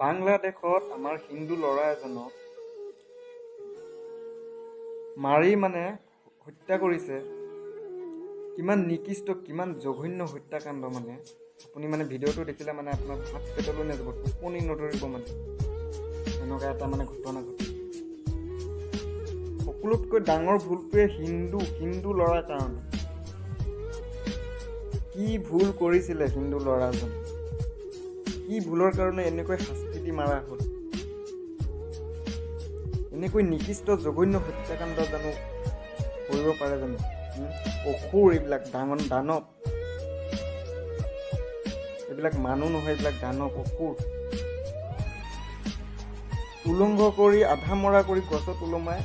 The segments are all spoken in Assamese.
বাংলাদেশত আমাৰ হিন্দু ল'ৰা এজনক মাৰি মানে হত্যা কৰিছে। কিমান নিকৃষ্ট কিমান জঘন্য হত্যাকাণ্ড মানে। আপুনি মানে ভিডিঅ'টো দেখিলে মানে আপোনাৰ ভাত পেটলৈ নাযাব টোপনি নধৰিব মানে। এনেকুৱা এটা মানে ঘটনা ঘটিছে সকলোতকৈ ডাঙৰ ভুলটোৱে হিন্দু হিন্দু ল'ৰাৰ কাৰণে। কি ভুল কৰিছিলে হিন্দু ল'ৰাজন? কি ভুলৰ কাৰণে এনেকৈ শাস্তি মাৰা এনেকৈ নিকৃষ্ট জঘন্য হত্যাকাণ্ড জানো কৰিব পাৰে জানো? অসুৰ এইবিলাক ডাঙৰ দানৱ এইবিলাক মানুহ নহয় এইবিলাক দানৱ অসুৰ উলংঘ কৰি আধা মৰা কৰি গছত ওলমাই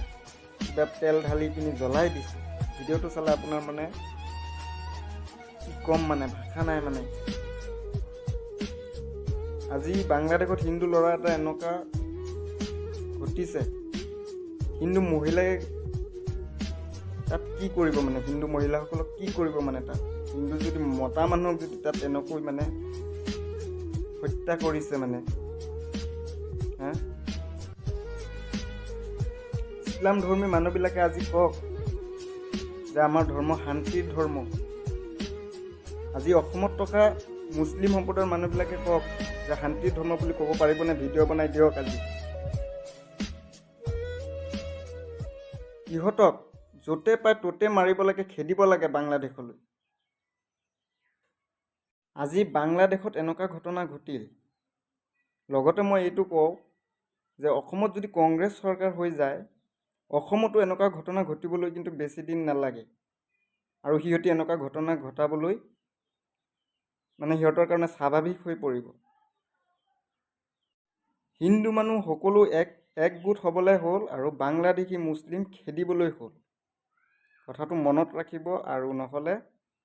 কিবা তেল ঢালি পিনি জ্বলাই দিছে ভিডিঅ'টো চালে আপোনাৰ মানে কি ক'ম মানে ভাষা নাই মানে আজি বাংলাদেশত হিন্দু ল'ৰা এটা এনেকুৱা ঘটিছে। হিন্দু মহিলাই তাত কি কৰিব মানে? হিন্দু মহিলাসকলক কি কৰিব মানে তাত? হিন্দু যদি মতা মানুহক যদি তাত এনেকৈ মানে হত্যা কৰিছে মানে ইছলাম ধৰ্মী মানুহবিলাকে আজি কওক যে আমাৰ ধৰ্ম শান্তিৰ ধৰ্ম। আজি অসমত থকা মুছলিম সম্প্ৰদায়ৰ মানুহবিলাকে কওক যে শান্তিৰ ধৰ্ম বুলি ক'ব পাৰিবনে? ভিডিঅ' বনাই দিয়ক আজি। ইহঁতক য'তে পায় ত'তে মাৰিব লাগে খেদিব লাগে বাংলাদেশলৈ। আজি বাংলাদেশত এনেকুৱা ঘটনা ঘটিল। লগতে মই এইটো কওঁ যে অসমত যদি কংগ্ৰেছ চৰকাৰ হৈ যায় অসমতো এনেকুৱা ঘটনা ঘটিবলৈ কিন্তু বেছি দিন নালাগে। আৰু সিহঁতে এনেকুৱা ঘটনা ঘটাবলৈ মানে সিহঁতৰ কাৰণে স্বাভাৱিক হৈ পৰিব। হিন্দু মানুহ সকলো এক একগোট হ'বলৈ হ'ল আৰু বাংলাদেশী মুছলিম খেদিবলৈ হ'ল। কথাটো মনত ৰাখিব আৰু নহ'লে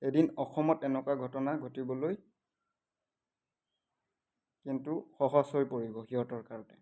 এদিন অসমত এনেকুৱা ঘটনা ঘটিবলৈ কিন্তু সহজ হৈ পৰিব সিহঁতৰ কাৰণে।